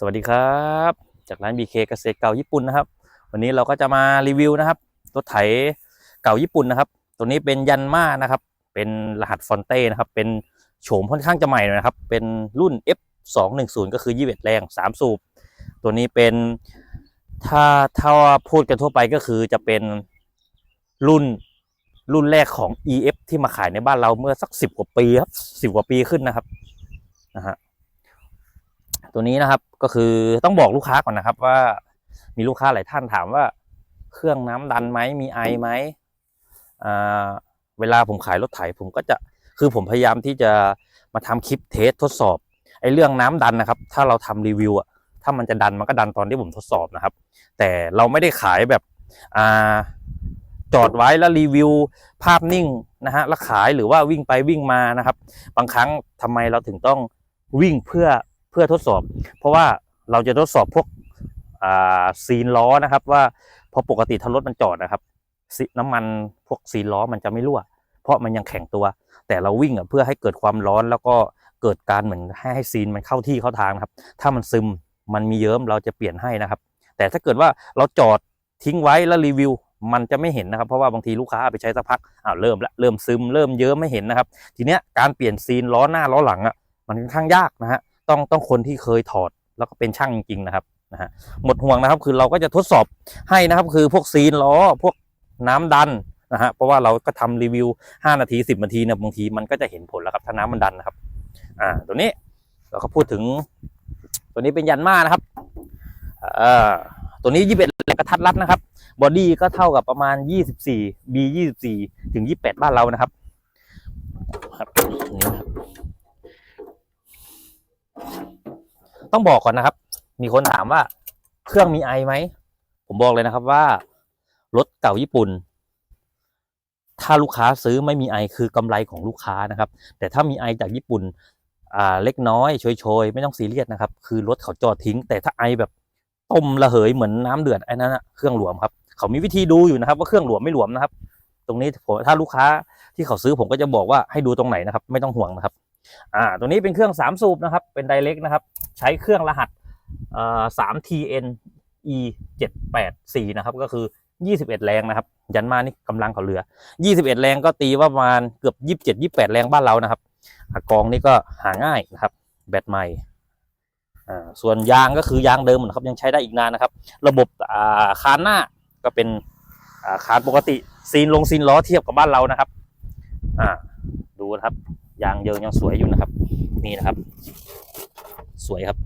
สวัสดีครับ จากร้าน BK เกษตรเก่าญี่ปุ่นนะครับ วันนี้เราก็จะมารีวิวนะครับรถไถเก่าญี่ปุ่นนะครับ ตัวนี้เป็นยันมานะครับ เป็นรหัสฟอนเต้นะครับ เป็นโฉมค่อนข้างจะใหม่หน่อยนะครับ เป็นรุ่น F 2 1 0 ก็คือ 21 แรง 3 สูบ ตัวนี้เป็นถ้าถ้าพูดกันทั่วไปก็คือจะเป็นรุ่นรุ่นแรกของ EF ที่มาขายในบ้านเราเมื่อสักสิบกว่าปีครับสิบกว่าปีขึ้นนะครับ ตัวนี้นะครับก็คือต้องบอกลูกค้าก่อนนะครับ ว่ามีลูกค้าหลายท่านถามว่า เครื่องน้ำดันไหมมีไอไหมเวลาผมขายรถไถผมก็จะคือผมพยายามที่จะมาทำคลิปเทสทดสอบไอ้เรื่องน้ำดันนะครับ ถ้าเราทำรีวิวอะถ้ามันจะดันมันก็ดันตอนที่ผมทดสอบนะครับ แต่เราไม่ได้ขายแบบอ่าจอดไว้แล้วรีวิวภาพนิ่งนะฮะแล้วขายหรือว่าวิ่งไปวิ่งมานะครับ บางครั้งทำไมเราถึงต้องวิ่งเพื่อ พื่อทดสอบ เพราะว่าเราจะทดสอบพวกซีนล้อนะครับ ว่าพอปกติถ้ารถมันจอดนะครับ น้ำมันพวกซีนล้อมันจะไม่รั่ว เพราะมันยังแข็งตัว แต่เราวิ่งเพื่อให้เกิดความร้อนแล้วก็เกิดการเหมือนให้ให้ซีนมันเข้าที่เข้าทางนะครับ ถ้ามันซึมมันมีเยิ้มเราจะเปลี่ยนให้นะครับ แต่ถ้าเกิดว่าเราจอดทิ้งไว้แล้วรีวิว มันจะไม่เห็นนะครับ เพราะว่าบางทีลูกค้าเอาไปใช้สักพักอ้าวเริ่มละเริ่มซึมเริ่มเยิ้มไม่เห็นนะครับ ทีเนี้ยการเปลี่ยนซีนล้อหน้าล้อหลังอะมันค่อนข้างยากนะฮะ ต้องต้องคนที่เคยถอดแล้วก็เป็นช่างจริงๆนะครับนะฮะหมดห่วงนะครับคือเราก็จะทดสอบให้นะครับ คือพวกซีนล้อพวกน้ำดันนะฮะเพราะว่าเราก็ทำรีวิว 5 นาที 10 นาทีเนี่ยบางทีมันก็จะเห็นผลแล้วครับถ้าน้ำมันดันนะครับ อ่าตัวนี้เราก็พูดถึง ตัวนี้เป็นยันมานะครับอ่าตัวนี้ 21แรงกระทัดรัดนะครับบอดี้ก็เท่ากับประมาณ 24 B 24ถึง 28 บ้านเรานะครับ ต้องบอกก่อนนะครับ มีคนถามว่า เครื่องมีไอไหม ผมบอกเลยนะครับว่ารถเก่าญี่ปุ่น ถ้าลูกค้าซื้อไม่มีไอคือกำไรของลูกค้านะครับ แต่ถ้ามีไอจากญี่ปุ่นอ่าเล็กน้อยโชยๆ ไม่ต้องซีเรียสนะครับ คือรถเขาจอดทิ้ง แต่ถ้าไอแบบต้มระเหยเหมือนน้ำเดือดไอ้นั่นนะเครื่องหลวมครับ เขามีวิธีดูอยู่นะครับ ว่าเครื่องหลวมไม่หลวมนะครับ ตรงนี้ผมถ้าลูกค้าที่เขาซื้อผมก็จะบอกว่าให้ดูตรงไหนนะครับ ไม่ต้องห่วงนะครับ อ่าตัวนี้เป็นเครื่อง 3 สูบนะครับ เป็นไดเรกนะครับ ใช้เครื่องรหัสเอ่อ3 TN E 7 8 4นะครับ ก็คือ 21 แรงนะครับ ยันมานี่กำลังเขาเหลือ 21 แรงก็ตีว่าประมาณเกือบ 27 28 แรงบ้านเรานะครับอะกองนี่ก็หาง่ายนะครับ แบตใหม่อ่าส่วนยางก็คือยางเดิมนะครับยังใช้ได้อีกนานนะครับ ระบบอ่าคานหน้าก็เป็นอ่าคานปกติซีนลงซีนล้อเทียบกับบ้านเรานะครับอ่าดูนะครับ ยางเยิงยังสวยอยู่นะครับ นี่นะครับ สวยครับ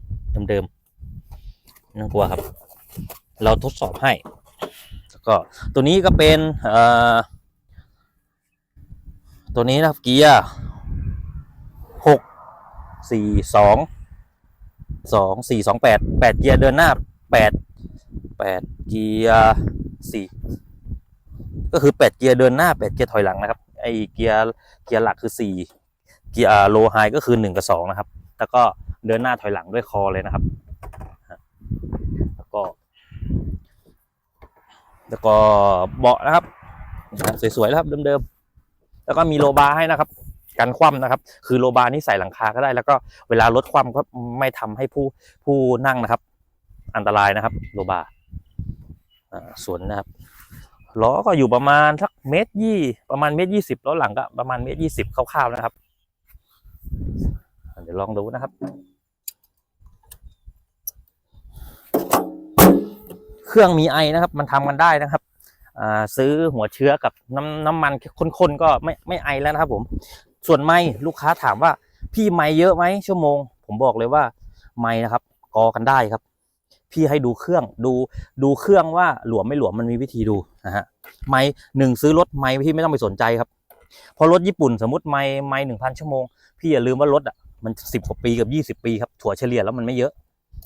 เดิมๆไม่ต้องกลัวครับ เราทดสอบให้ แล้วก็ตัวนี้ก็เป็นตัวนี้นะครับเกียร์หกสี่สองสองสี่สองแปดแปดเกียร์เดินหน้าแปดแปดเกียร์สี่ก็คือแปดเกียร์เดินหน้าแปดเกียร์ถอยหลังนะครับไอเกียร์เกียร์หลักคือสี่ เกียร์โลไฮก็คือหนึ่งกับสองนะครับ แล้วก็เดินหน้าถอยหลังด้วยคอเลยนะครับ แล้วก็ แล้วก็เบาะนะครับ สวยๆแล้วครับเดิมๆ แล้วก็มีโลบาให้นะครับกันคว่ำนะครับ คือโลบานี่ใส่หลังคาก็ได้ แล้วก็เวลารถคว่ำก็ไม่ทำให้ผู้ผู้นั่งนะครับ อันตรายนะครับ โลบาส่วนนะครับล้อก็อยู่ประมาณสักเมตรยี่ประมาณเมตรยี่สิบล้อหลังก็ประมาณเมตรยี่สิบคร่าวๆนะครับ เดี๋ยวลองดูนะครับ เครื่องมีไอนะครับ มันทำกันได้นะครับซื้อหัวเชื้อกับน้ำน้ำมันข้นๆก็ไม่ไม่ไอแล้วนะครับ ผม ส่วนไม้ลูกค้าถามว่า พี่ไม้เยอะไหมชั่วโมง ผมบอกเลยว่าไม้นะครับ กอกันได้ครับ พี่ให้ดูเครื่องดูดูเครื่องว่าหลวมไม่หลวมมันมีวิธีดูนะฮะไม้หนึ่งซื้อรถไม้พี่ไม่ต้องไปสนใจครับ พราะรถญี่ปุ่นสมมติไม้ไม้หนึ่งพันชั่วโมง พี่อย่าลืมว่ารถอะมันสิบกว่าปีกับยี่สิบปีครับถั่วเฉลี่ยแล้วมันไม่เยอะ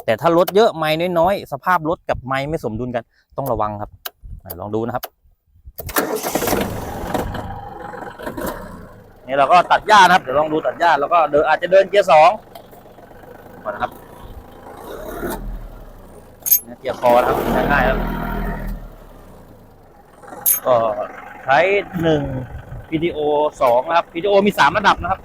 แต่ถ้ารถเยอะไม้น้อยๆ สภาพรถกับไม้ไม่สมดุลกัน ต้องระวังครับลองดูนะครับนี่เราก็ตัดหญ้านะครับเดี๋ยวลองดูตัดหญ้าแล้วก็เดินอาจจะเดินเกียร์สองก่อนนะครับเนี่ยเกียร์คอนะครับง่ายๆครับก็ใช้หนึ่ง วิดีโอสองนะครับวิดีโอมีสามระดับนะครับ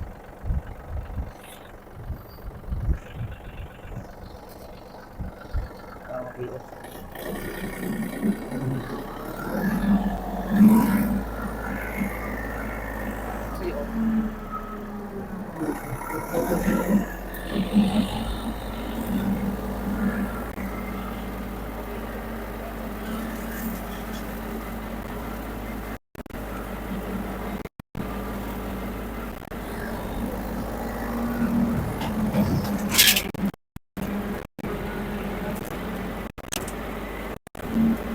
เว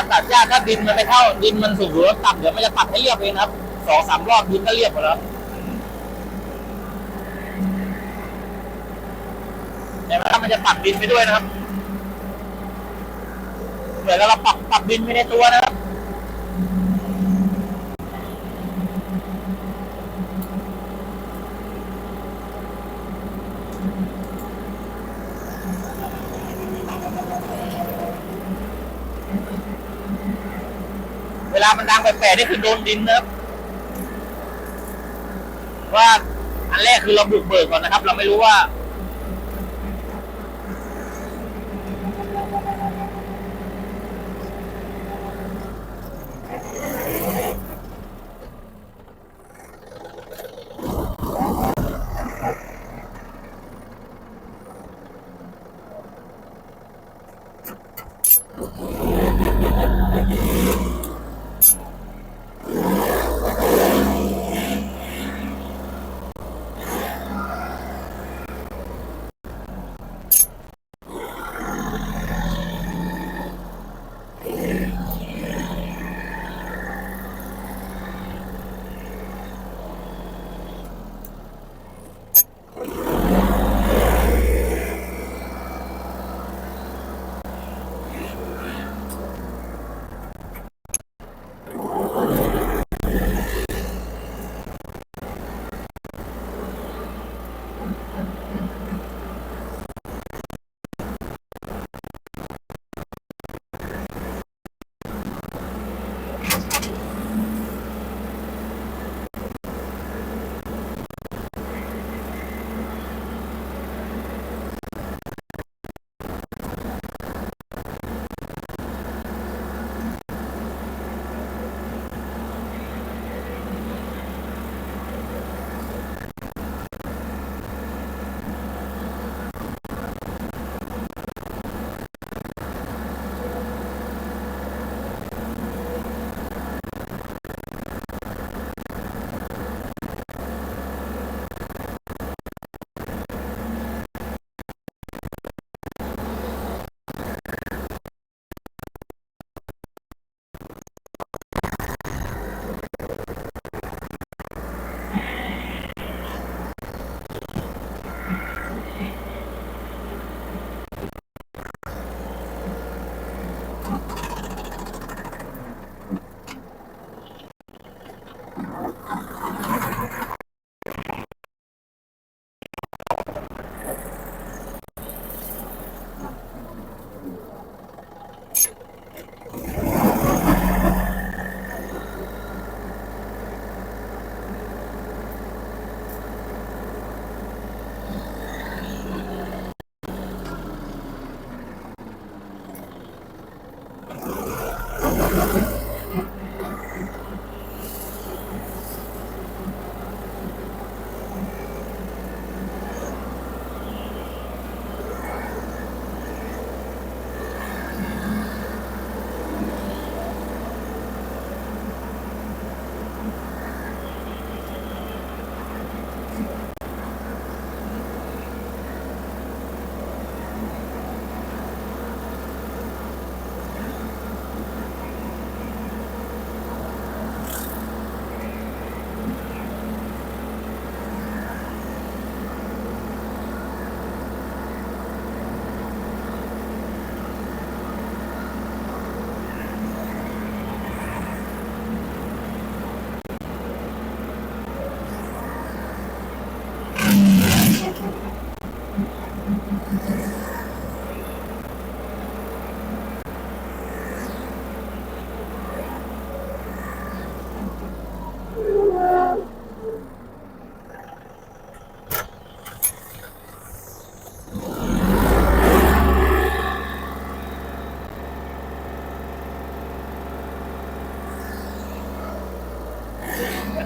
ลาตัดหญ้าถ้าดินมันไปเท่าดินมันสูงหรือต่ำเดี๋ยวมันจะตัดให้เรียบเองนะครับสองสามรอบดินก็เรียบหมดแล้วแต่ว่ามันจะปรับดินไปด้วยนะครับเดี๋ยวเราปรับปรับดินไปในตัวนะครับ เวลามันดัง แปลกๆนี่คือโดนดินนะครับ ว่าอันแรกคือเราบุกเบิกก่อนนะครับ เราไม่รู้ว่า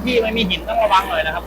ที่ไม่มีหินต้องระวังหน่อยนะครับ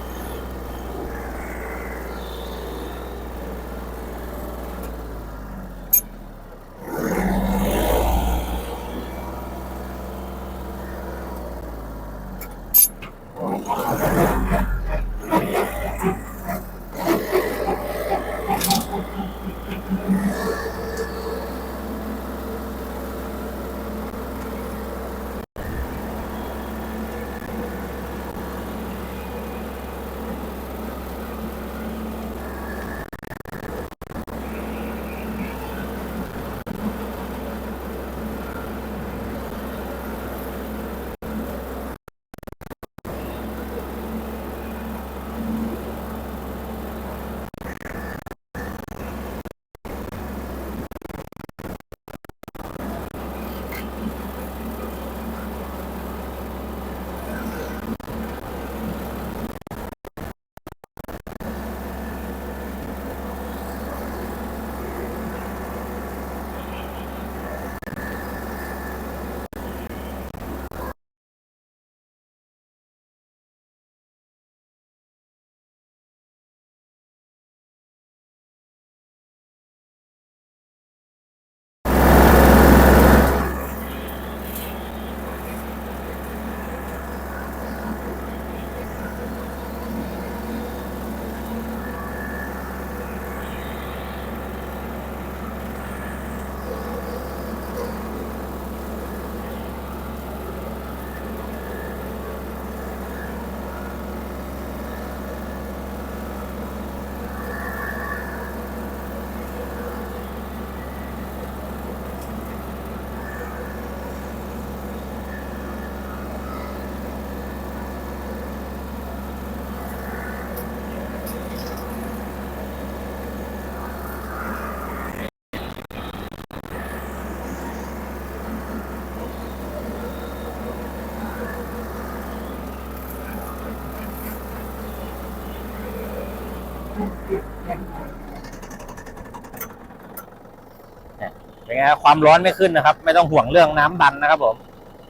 เป็นไงครับความร้อนไม่ขึ้นนะครับ ไม่ต้องห่วงเรื่องน้ำดันนะครับผม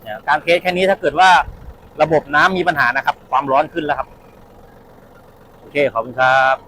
เนี่ยการเคสแค่นี้ถ้าเกิดว่าระบบน้ำมีปัญหานะครับ ความร้อนขึ้นแล้วครับ โอเคขอบคุณครับ